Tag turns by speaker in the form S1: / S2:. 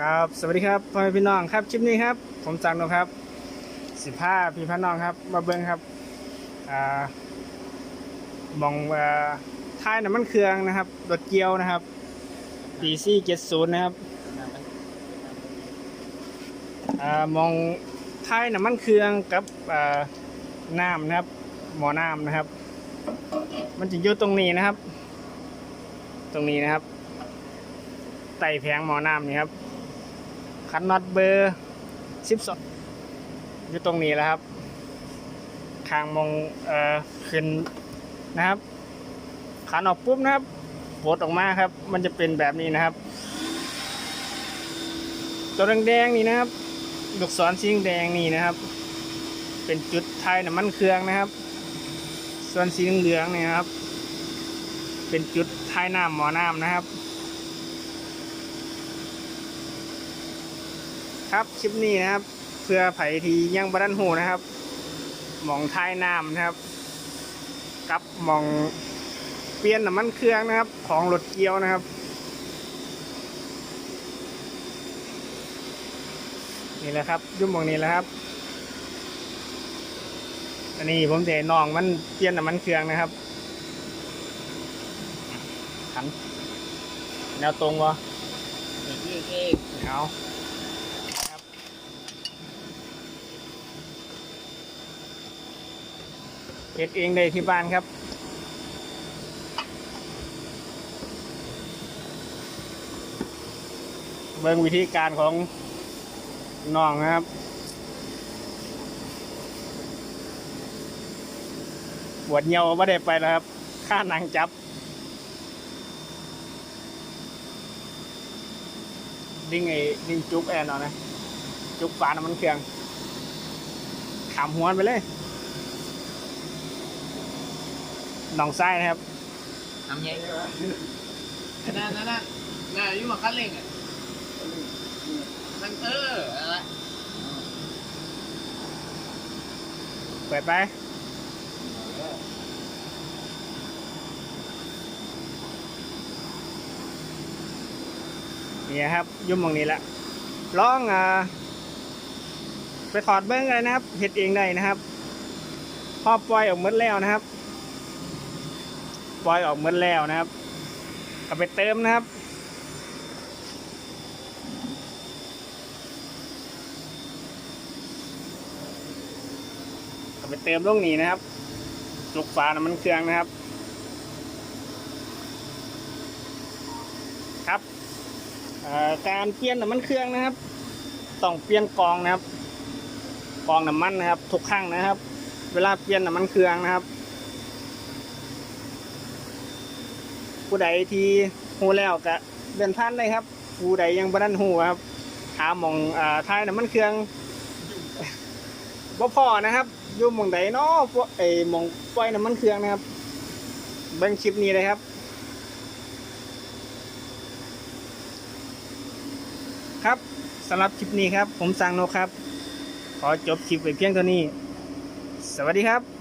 S1: ครับสวัสดีครับพ่อแม่พี่น้องครับคลิปนี้ครับ ผมจังนครับสิบห้าพี่พี่น้องครับ มาเบิ้งครับอ่ามองว่าท้ายน้ำมันเครื่องนะครับรถเกียวนะครับปีซี่เจ็ดศูนย์นะครับอ่ามองท้ายน้ำมันเครื่องกับอ่าน้ำนะครับ หมอน้ำนะครับ มันจะอยู่ตรงนี้นะครับ ตรงนี้นะครับไต่แผงหมอน้ำนี่ครับ คันน็อตเบอร์สิบสองอยู่ตรงนี้แล้วครับคางมองเอ่อขึ้นนะครับขันออกปุ๊บนะครับปลดออกมาครับ มันจะเป็นแบบนี้นะครับ ตัวแดงๆนี่นะครับลูกศรสีแดงนี่นะครับ เป็นจุดไทายน้ำมันเครื่องนะครับ ส่วนสีเหลืองนี่นะครับ เป็นจุดท้ายน้ำหมอน้ำนะครับ ครับคลิปนี้นะครับ เพื่อไผ่ทียังบรันหูนะครับหมองท้ายน้ำนะครับ กับหมองเปลี่ยนน้ำมันเครื่องนะครับ ของรถเกียวนะครับนี่แหละครับอยุ่หมองนี้แหละครับ อันนี้ผมจะให้น้องมันเปลี่ยนน้ำมันเครื่องนะครับขันแนวตรงวะ
S2: นี่ที่เอก
S1: เอาครับ เฮ็ดเองได้ที่บ้านครับเบิ่งวิธีการของน้องนะครับปวดเหี่ยวไม่ได้ไปแล้วครับ ค่าหนังจับ ดิ้งไอ้ดิ้งจุกแอนเอานะ จุกฝาน้ำมันเครื่องขามหัวนไปเลย หนองไส้นะครับ
S2: ทำยังอันนั้นนั่นนั่นน่าอยู่มาคันเร่งอะมันเอออะไร
S1: เปิดไปนี่ครับยุ่มตรงนี้แหละลองอ่าไปถอดเบิ้งเลยนะครับเห็ดเองได้นะครับพอปล่อยออกหมดแล้วนะครับ ปล่อยออกหมดแล้วนะครับเอาไปเติมนะครับเอาไปเติมลงนี้นะครับลูกฝาน้ำมันเครื่องนะครับ ครับการเปลี่ยนน้ำมันเครื่องนะครับต้องเปลี่ยนกรองนะครับกรองน้ำมันนะครับ ทุกครั้งนะครับ เวลาเปลี่ยนน้ำมันเครื่องนะครับ ผู้ใดที่หูแล้วก็เดินผ่านได้ครับ ผู้ใดยังบ่ทันหูครับหาหมองอ่าท้ายน้ำมันเครื่องบ่พอนะครับอยู่หมองใดเนาะพวกไอ้หมองปล่อยน้ำมันเครื่องนะครับเบิ่งคลิปนี้เลยครับครับสำหรับคลิปนี้ครับ ผมสั่งโนครับ ขอจบคลิปไว้เพียงเท่านี้ สวัสดีครับ